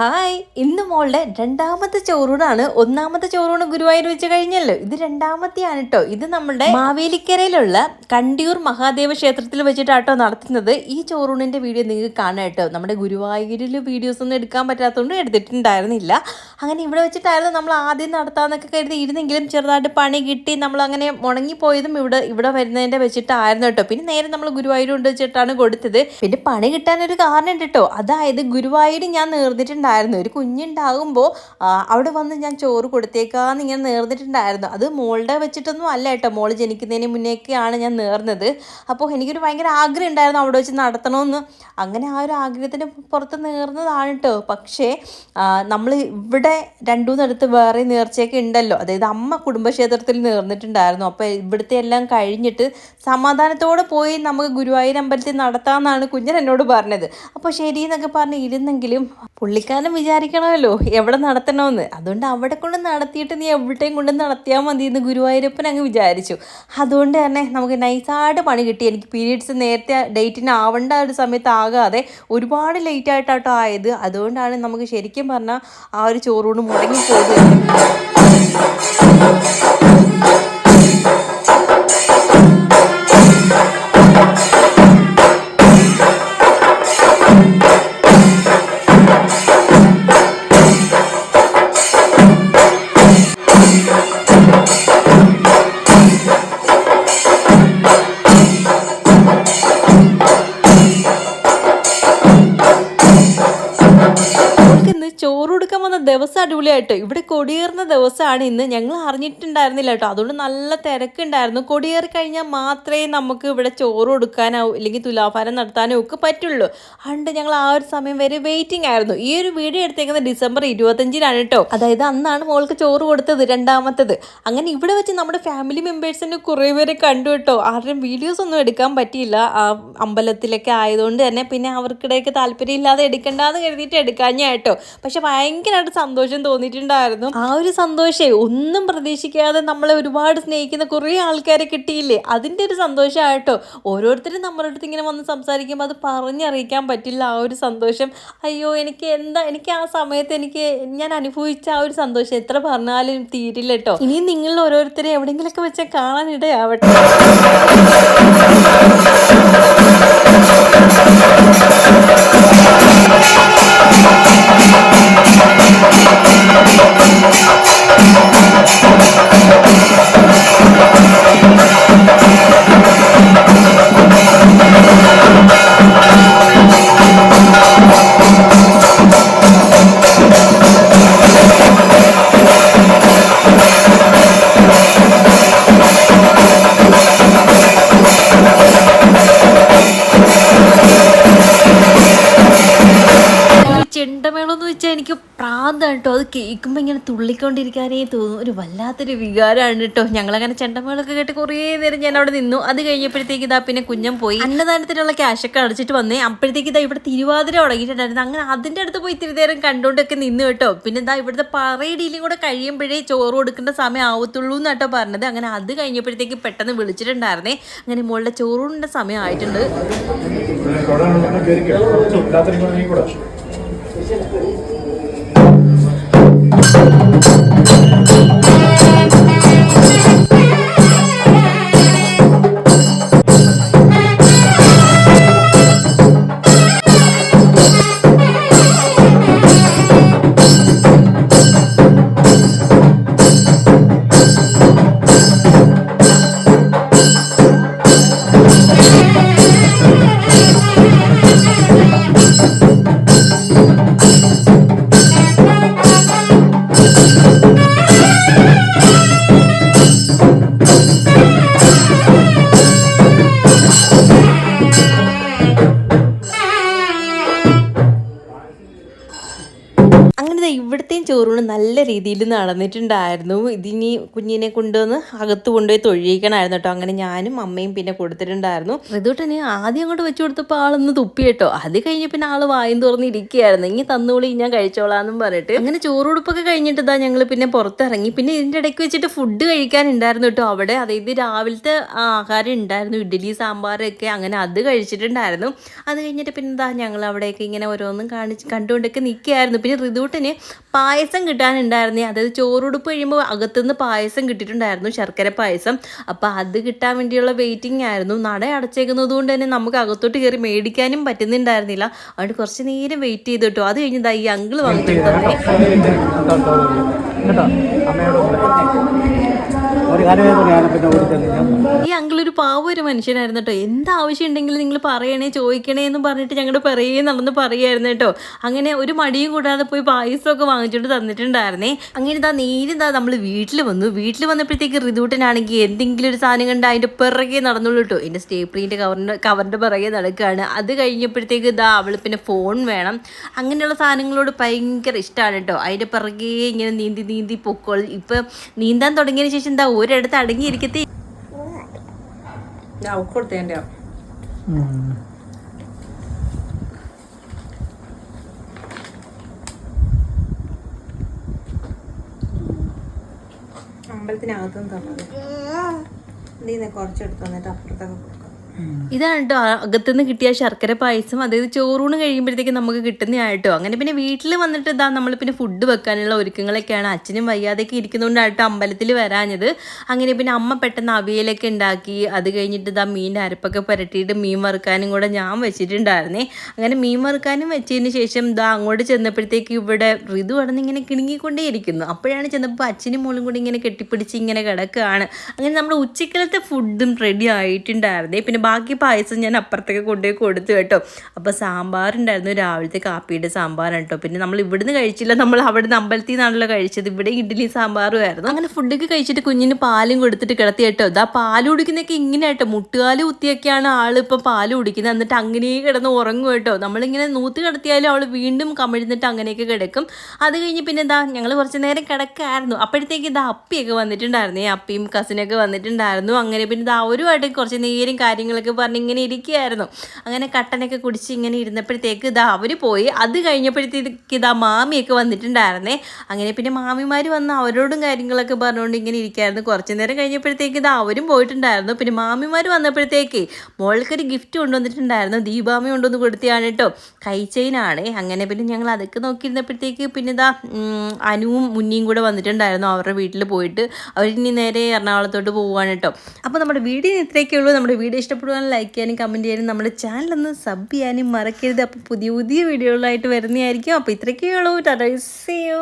Hi. ഇന്ന് മോളുടെ രണ്ടാമത്തെ ചോറൂടാണ് ഒന്നാമത്തെ ചോറൂണ് ഗുരുവായൂർ വെച്ച് കഴിഞ്ഞല്ലോ. ഇത് രണ്ടാമത്തെയാണ് കേട്ടോ ഇത് നമ്മുടെ മാവേലിക്കരയിലുള്ള കണ്ടിയൂർ മഹാദേവ ക്ഷേത്രത്തിൽ വെച്ചിട്ടാട്ടോ നടത്തുന്നത്. ഈ ചോറൂണിന്റെ വീഡിയോ നിങ്ങൾക്ക് കാണാം കേട്ടോ നമ്മുടെ ഗുരുവായൂരിൽ വീഡിയോസ് ഒന്നും എടുക്കാൻ പറ്റാത്തതുകൊണ്ട് എടുത്തിട്ടുണ്ടായിരുന്നില്ല. അങ്ങനെ ഇവിടെ വെച്ചിട്ടായിരുന്നു നമ്മൾ ആദ്യം നടത്താമെന്നൊക്കെ കരുതി ഇരുന്നെങ്കിലും ചെറുതായിട്ട് പണി കിട്ടി. നമ്മൾ അങ്ങനെ മുടങ്ങിപ്പോയതും ഇവിടെ ഇവിടെ വരുന്നതിന്റെ വെച്ചിട്ടായിരുന്നു കേട്ടോ. പിന്നെ നേരെ നമ്മൾ ഗുരുവായൂർ കൊണ്ട് വെച്ചിട്ടാണ് കൊടുത്തത്. പിന്നെ പണി കിട്ടാനൊരു കാരണം ഉണ്ട് കേട്ടോ. അതായത് ഗുരുവായൂർ ഞാൻ നേർന്നിട്ടുണ്ടായിരുന്നു. ഒരു കുഞ്ഞുണ്ടാകുമ്പോൾ അവിടെ വന്ന് ഞാൻ ചോറ് കൊടുത്തേക്കാന്ന് ഇങ്ങനെ നേർന്നിട്ടുണ്ടായിരുന്നു. അത് മോളുടെ വെച്ചിട്ടൊന്നും അല്ല കേട്ടോ. മോൾ ജനിക്കുന്നതിന് മുന്നേക്കെയാണ് ഞാൻ നേർന്നത്. അപ്പോൾ എനിക്കൊരു ഭയങ്കര ആഗ്രഹം ഉണ്ടായിരുന്നു അവിടെ വെച്ച് നടത്തണമെന്ന്. അങ്ങനെ ആ ഒരു ആഗ്രഹത്തിന് പുറത്ത് നേർന്നതാണ് കേട്ടോ. പക്ഷേ നമ്മൾ ഇവിടെ രണ്ടു മൂന്നിടത്ത് വേറെ നേർച്ചയൊക്കെ ഉണ്ടല്ലോ. അതായത് അമ്മ കുടുംബക്ഷേത്രത്തിൽ നേർന്നിട്ടുണ്ടായിരുന്നു. അപ്പോൾ ഇവിടുത്തെ എല്ലാം കഴിഞ്ഞിട്ട് സമാധാനത്തോടെ പോയി നമുക്ക് ഗുരുവായൂർ അമ്പലത്തിൽ നടത്താമെന്നാണ് കുഞ്ഞൻ എന്നോട് പറഞ്ഞത്. അപ്പോൾ ശരി എന്നൊക്കെ പറഞ്ഞ് ഇരുന്നെങ്കിലും പുള്ളിക്കാരൻ വിചാരിക്കണമല്ലോ എവിടെ നടത്തണമെന്ന്. അതുകൊണ്ട് അവിടെ കൊണ്ട് നടത്തിയിട്ട് നീ എവിടെയും കൊണ്ട് നടത്തിയാൽ മതി എന്ന് ഗുരുവായൂരപ്പൻ അങ്ങ് വിചാരിച്ചു. അതുകൊണ്ട് തന്നെ നമുക്ക് നൈസായിട്ട് പണി കിട്ടി. എനിക്ക് പീരീഡ്സ് നേരത്തെ ഡേറ്റിന് ആവേണ്ട ഒരു സമയത്ത് ആകാതെ ഒരുപാട് ലേറ്റ് ആയിട്ടാട്ടോ ആയത്. അതുകൊണ്ടാണ് നമുക്ക് ശരിക്കും പറഞ്ഞാൽ ആ ഒരു ചോറൂണ് മുടങ്ങിപ്പോയത് ചോറ് കൊടുക്കാൻ വന്ന ദിവസം അടിപൊളിയായിട്ട്. ഇവിടെ കൊടിയേറുന്ന ദിവസമാണ് ഇന്ന്. ഞങ്ങൾ അറിഞ്ഞിട്ടുണ്ടായിരുന്നില്ല കേട്ടോ. അതുകൊണ്ട് നല്ല തിരക്കുണ്ടായിരുന്നു. കൊടിയേറി കഴിഞ്ഞാൽ മാത്രമേ നമുക്ക് ഇവിടെ ചോറ് കൊടുക്കാനോ ഇല്ലെങ്കിൽ തുലാഭാരം നടത്താനോ ഒക്കെ പറ്റുള്ളൂ. അതുകൊണ്ട് ഞങ്ങൾ ആ ഒരു സമയം വരെ വെയിറ്റിംഗ് ആയിരുന്നു. ഈ ഒരു വീഡിയോ എടുത്തേക്കുന്നത് ഡിസംബർ ഇരുപത്തഞ്ചിനാണ് കേട്ടോ. അതായത് അന്നാണ് മോൾക്ക് ചോറ് കൊടുത്തത് രണ്ടാമത്തത്. അങ്ങനെ ഇവിടെ വെച്ച് നമ്മുടെ ഫാമിലി മെമ്പേഴ്സിന് കുറേ പേരെ കണ്ടു കേട്ടോ. ആരുടെയും വീഡിയോസ് ഒന്നും എടുക്കാൻ പറ്റിയില്ല. അമ്പലത്തിലൊക്കെ ആയതുകൊണ്ട് തന്നെ പിന്നെ അവർക്കിടയൊക്കെ താല്പര്യമില്ലാതെ എടുക്കണ്ടെന്ന് കരുതിയിട്ട് എടുക്കാഞ്ഞ കേട്ടോ. പക്ഷെ ഭയങ്കരമായിട്ട് സന്തോഷം തോന്നിയിട്ടുണ്ടായിരുന്നു. ആ ഒരു സന്തോഷേ ഒന്നും പ്രതീക്ഷിക്കാതെ നമ്മളെ ഒരുപാട് സ്നേഹിക്കുന്ന കുറേ ആൾക്കാരെ കിട്ടിയില്ലേ? അതിന്റെ ഒരു സന്തോഷമായിട്ടോ ഓരോരുത്തരും നമ്മുടെ അടുത്ത് ഇങ്ങനെ വന്ന് സംസാരിക്കുമ്പോൾ അത് പറഞ്ഞറിയിക്കാൻ പറ്റില്ല ആ ഒരു സന്തോഷം. അയ്യോ എനിക്ക് എന്താ എനിക്ക് ആ സമയത്ത് എനിക്ക് ഞാൻ അനുഭവിച്ച ആ ഒരു സന്തോഷം എത്ര പറഞ്ഞാലും തീരില്ല കേട്ടോ ഇനി നിങ്ങൾ ഓരോരുത്തരെ എവിടെയെങ്കിലുമൊക്കെ വെച്ചാൽ കാണാനിടയാവട്ടെ. പ്രാന്താണ് കേട്ടോ. അത് കേൾക്കുമ്പോൾ ഇങ്ങനെ തുള്ളിക്കൊണ്ടിരിക്കാനേ തോന്നും. ഒരു വല്ലാത്തൊരു വികാരമാണ് കേട്ടോ. ഞങ്ങളങ്ങനെ ചെണ്ടമേളൊക്കെ കേട്ട് കുറേ നേരം ഞാൻ അവിടെ നിന്നു. അത് കഴിഞ്ഞപ്പോഴത്തേക്ക് ഇതാ പിന്നെ കുഞ്ഞം പോയി. അന്നദാനത്തിനുള്ള ക്യാഷൊക്കെ അടച്ചിട്ട് വന്നേ അപ്പോഴത്തേക്ക് ഇതാ ഇവിടെ തിരുവാതിര തുടങ്ങിയിട്ടുണ്ടായിരുന്നു. അങ്ങനെ അതിന്റെ അടുത്ത് പോയി ഇത്തിരി നേരം കണ്ടുകൊണ്ടൊക്കെ നിന്നു കേട്ടോ. പിന്നെ ഇതാ ഇവിടുത്തെ പറയടിയിലും കൂടെ കഴിയുമ്പോഴേ ചോറ് കൊടുക്കേണ്ട സമയം ആവത്തുള്ളൂ എന്നാട്ടോ പറഞ്ഞത്. അങ്ങനെ അത് കഴിഞ്ഞപ്പോഴത്തേക്ക് പെട്ടെന്ന് വിളിച്ചിട്ടുണ്ടായിരുന്നേ. അങ്ങനെ മുകളിലെ ചോറൂണിന്റെ സമയം ആയിട്ടുണ്ട്. ചോറൂണ് നല്ല രീതിയിൽ നടന്നിട്ടുണ്ടായിരുന്നു. ഇതിനി കുഞ്ഞിനെ കൊണ്ടുവന്ന് അകത്ത് കൊണ്ടുപോയി തൊഴിയിക്കണമായിരുന്നു കേട്ടോ. അങ്ങനെ ഞാനും അമ്മയും പിന്നെ കൊടുത്തിട്ടുണ്ടായിരുന്നു. ഋതുട്ടന് ആദ്യം അങ്ങോട്ട് വെച്ചു കൊടുത്തപ്പോൾ ആളൊന്ന് തുപ്പി കേട്ടോ. അത് കഴിഞ്ഞ് പിന്നെ ആൾ വായും തുറന്നിരിക്കുകയായിരുന്നു ഇനി തന്നോളി ഞാൻ കഴിച്ചോളാന്നും പറഞ്ഞിട്ട്. അങ്ങനെ ചോറുടുപ്പൊക്കെ കഴിഞ്ഞിട്ട് ഇതാ ഞങ്ങൾ പിന്നെ പുറത്തിറങ്ങി. പിന്നെ ഇതിന്റെ ഇടയ്ക്ക് വെച്ചിട്ട് ഫുഡ് കഴിക്കാനുണ്ടായിരുന്നു കേട്ടോ. അവിടെ അതായത് രാവിലത്തെ ആഹാരം ഉണ്ടായിരുന്നു. ഇഡ്ഡലി സാമ്പാറൊക്കെ അങ്ങനെ അത് കഴിച്ചിട്ടുണ്ടായിരുന്നു. അത് കഴിഞ്ഞിട്ട് പിന്നെ എന്താ ഞങ്ങൾ അവിടെയൊക്കെ ഇങ്ങനെ ഓരോന്നും കാണിച്ച് കണ്ടുകൊണ്ടൊക്കെ നിൽക്കുകയായിരുന്നു. പിന്നെ ഋതുവിട്ടന് പായസം കിട്ടാനുണ്ടായിരുന്നേ. അതായത് ചോറുടുപ്പ് കഴിയുമ്പോൾ അകത്തുനിന്ന് പായസം കിട്ടിയിട്ടുണ്ടായിരുന്നു ശർക്കര പായസം. അപ്പോൾ അത് കിട്ടാൻ വേണ്ടിയുള്ള വെയിറ്റിംഗ് ആയിരുന്നു. നട അടച്ചേക്കുന്നത് കൊണ്ട് തന്നെ നമുക്ക് അകത്തോട്ട് കയറി മേടിക്കാനും പറ്റുന്നുണ്ടായിരുന്നില്ല. അതുകൊണ്ട് കുറച്ച് നേരം വെയിറ്റ് ചെയ്തിട്ടോ. അത് കഴിഞ്ഞതാ ഈ അങ്കിൾ വന്നിട്ടുണ്ട് അമ്മയോട് ഒരു കാര്യം പറയാണ് പിന്നെ ഓടിച്ചത് ഞാൻ ഈ അങ്കിൾ ഒരു പാവ ഒരു മനുഷ്യനായിരുന്നു കേട്ടോ. എന്ത് ആവശ്യം ഉണ്ടെങ്കിലും നിങ്ങൾ പറയണേ ചോദിക്കണേ എന്ന് പറഞ്ഞിട്ട് ഞങ്ങളുടെ പറയേ നടന്ന് പറയായിരുന്നു കേട്ടോ. അങ്ങനെ ഒരു മടിയും കൂടാതെ പോയി പായസമൊക്കെ വാങ്ങിച്ചോണ്ട് തന്നിട്ടുണ്ടായിരുന്നേ. അങ്ങനെ ഇതാ നേരിതാ നമ്മൾ വീട്ടിൽ വന്നു. വീട്ടിൽ വന്നപ്പോഴത്തേക്ക് റിതൂട്ടനാണെങ്കിൽ എന്തെങ്കിലും ഒരു സാധനം കണ്ട് അതിന്റെ പിറകെ നടന്നുള്ളൂ കേട്ടോ. എന്റെ സ്റ്റേപ്രീന്റെ കവറിന്റെ കവറിന്റെ പിറകെ നടക്കുകയാണ് അത് കഴിഞ്ഞപ്പോഴത്തേക്ക് ഇതാ അവൾ പിന്നെ ഫോൺ വേണം. അങ്ങനെയുള്ള സാധനങ്ങളോട് ഭയങ്കര ഇഷ്ടമാണ് കേട്ടോ. അതിന്റെ പിറകെ ഇങ്ങനെ നീന്തി നീന്തി പൊക്കോൾ ഇപ്പം നീന്താൻ തുടങ്ങിയതിന് ശേഷം എന്താ ഒരിടത്ത് അടുത്ത് അടങ്ങിയിരിക്കത്തി അമ്പലത്തിനകത്തുനിന്ന് തന്നത്. നീ കുറച്ചെടുത്ത് വന്നിട്ട് അപ്പുറത്തൊക്കെ ഇതാണ് കേട്ടോ. അകത്തുനിന്ന് കിട്ടിയ ശർക്കര പായസം. അതായത് ചോറൂണ് കഴിയുമ്പോഴത്തേക്ക് നമുക്ക് കിട്ടുന്നതായിട്ടോ അങ്ങനെ പിന്നെ വീട്ടിൽ വന്നിട്ട് ഇതാ നമ്മൾ പിന്നെ ഫുഡ് വെക്കാനുള്ള ഒരുക്കങ്ങളൊക്കെയാണ്. അച്ഛനും വയ്യാതെയൊക്കെ ഇരിക്കുന്നതുകൊണ്ടായിട്ട് അമ്പലത്തിൽ വരാഞ്ഞത്. അങ്ങനെ പിന്നെ അമ്മ പെട്ടെന്ന് അവിയലൊക്കെ ഉണ്ടാക്കി. അത് കഴിഞ്ഞിട്ട് ഇതാ മീന്റെ അരപ്പൊക്കെ പുരട്ടിയിട്ട് മീൻ വറുക്കാനും കൂടെ ഞാൻ വെച്ചിട്ടുണ്ടായിരുന്നേ. അങ്ങനെ മീൻ വറുക്കാനും വെച്ചതിന് ശേഷം ഇതാ അങ്ങോട്ട് ചെന്നപ്പോഴത്തേക്ക് ഇവിടെ ഋതു കടന്ന് ഇങ്ങനെ കിണുങ്ങിക്കൊണ്ടേ ഇരിക്കുന്നു അപ്പോഴാണ് ചെന്നപ്പോൾ അച്ഛനും മോളും കൂടി ഇങ്ങനെ കെട്ടിപ്പിടിച്ച് ഇങ്ങനെ കിടക്കുകയാണ്. അങ്ങനെ നമ്മൾ ഉച്ചക്കലത്തെ ഫുഡും റെഡി ആയിട്ടുണ്ടായിരുന്നേ. പിന്നെ ബാക്കി പായസം ഞാൻ അപ്പുറത്തേക്ക് കൊണ്ടുപോയി കൊടുത്തു കേട്ടോ. അപ്പോൾ സാമ്പാറുണ്ടായിരുന്നു രാവിലത്തെ കാപ്പിയുടെ സാമ്പാറാണ് കേട്ടോ. പിന്നെ നമ്മൾ ഇവിടുന്ന് കഴിച്ചില്ല. നമ്മൾ അവിടുന്ന് അമ്പലത്തിൽ നിന്നാണല്ലോ കഴിച്ചത്. ഇവിടെ ഇഡ്ഡലി സാമ്പാറും ആയിരുന്നു. അങ്ങനെ ഫുഡൊക്കെ കഴിച്ചിട്ട് കുഞ്ഞിന് പാലും കൊടുത്തിട്ട് കിടത്തി കേട്ടോ. ഇതാ പാൽ കുടിക്കുന്നതൊക്കെ ഇങ്ങനെ കേട്ടോ. മുട്ടുകാൽ കുത്തിയൊക്കെയാണ് ഇപ്പം പാൽ കുടിക്കുന്നത്. എന്നിട്ട് അങ്ങനെ കിടന്ന് ഉറങ്ങും കേട്ടോ. നമ്മളിങ്ങനെ നൂത്ത് കിടത്തിയാലും അവൾ വീണ്ടും കമിഴ്ന്നിട്ട് അങ്ങനെയൊക്കെ കിടക്കും. അത് കഴിഞ്ഞ് പിന്നെ എന്താ ഞങ്ങൾ കുറച്ച് നേരം കിടക്കായിരുന്നു. അപ്പോഴത്തേക്ക് ഇതാ അപ്പിയൊക്കെ വന്നിട്ടുണ്ടായിരുന്നു. അപ്പിയും കസിനൊക്കെ വന്നിട്ടുണ്ടായിരുന്നു. അങ്ങനെ പിന്നെ ഇതാ അവരുമായിട്ട് കുറച്ച് നേരം കാര്യങ്ങളൊക്കെ പറഞ്ഞ് ഇങ്ങനെ ഇരിക്കുകയായിരുന്നു. അങ്ങനെ കട്ടനൊക്കെ കുടിച്ച് ഇങ്ങനെ ഇരുന്നപ്പോഴത്തേക്ക് ഇതാ അവർ പോയി. അത് കഴിഞ്ഞപ്പോഴത്തേക്ക് ഇതാ മാമിയൊക്കെ വന്നിട്ടുണ്ടായിരുന്നേ. അങ്ങനെ പിന്നെ മാമിമാർ വന്ന് അവരോടും കാര്യങ്ങളൊക്കെ പറഞ്ഞുകൊണ്ട് ഇങ്ങനെ ഇരിക്കുകയായിരുന്നു കുറച്ച് നേരം കഴിഞ്ഞപ്പോഴത്തേക്ക് ഇതാ അവരും പോയിട്ടുണ്ടായിരുന്നു. പിന്നെ മാമിമാർ വന്നപ്പോഴത്തേക്ക് മോൾക്കൊരു ഗിഫ്റ്റ് കൊണ്ടുവന്നിട്ടുണ്ടായിരുന്നു. ദീപാമി കൊണ്ടുവന്ന് കൊടുത്തിയാണ് കേട്ടോ. കൈ ചെയിനാണ് അങ്ങനെ പിന്നെ ഞങ്ങൾ അതൊക്കെ നോക്കിയിരുന്നപ്പോഴത്തേക്ക് പിന്നെ ഇതാ അനുവും മുന്നിയും കൂടെ വന്നിട്ടുണ്ടായിരുന്നു അവരുടെ വീട്ടിൽ പോയിട്ട്. അവരിനി നേരെ എറണാകുളത്തോട്ട് പോവുകയാണ് കേട്ടോ. അപ്പോൾ നമ്മുടെ വീഡിയോ ഇത്രയൊക്കെ ഉള്ളൂ നമ്മുടെ വീഡിയോ ഇഷ്ടപ്പെടുവാൻ ലൈക്ക് ചെയ്യാനും കമന്റ് ചെയ്യാനും നമ്മുടെ ചാനലൊന്ന് സബ് ചെയ്യാനും മറക്കരുത്. അപ്പോൾ പുതിയ പുതിയ വീഡിയോകളായിട്ട് വരുന്നതായിരിക്കും. അപ്പോൾ ഇത്രയൊക്കെയുള്ളൂ ടാറ്റാ സി യു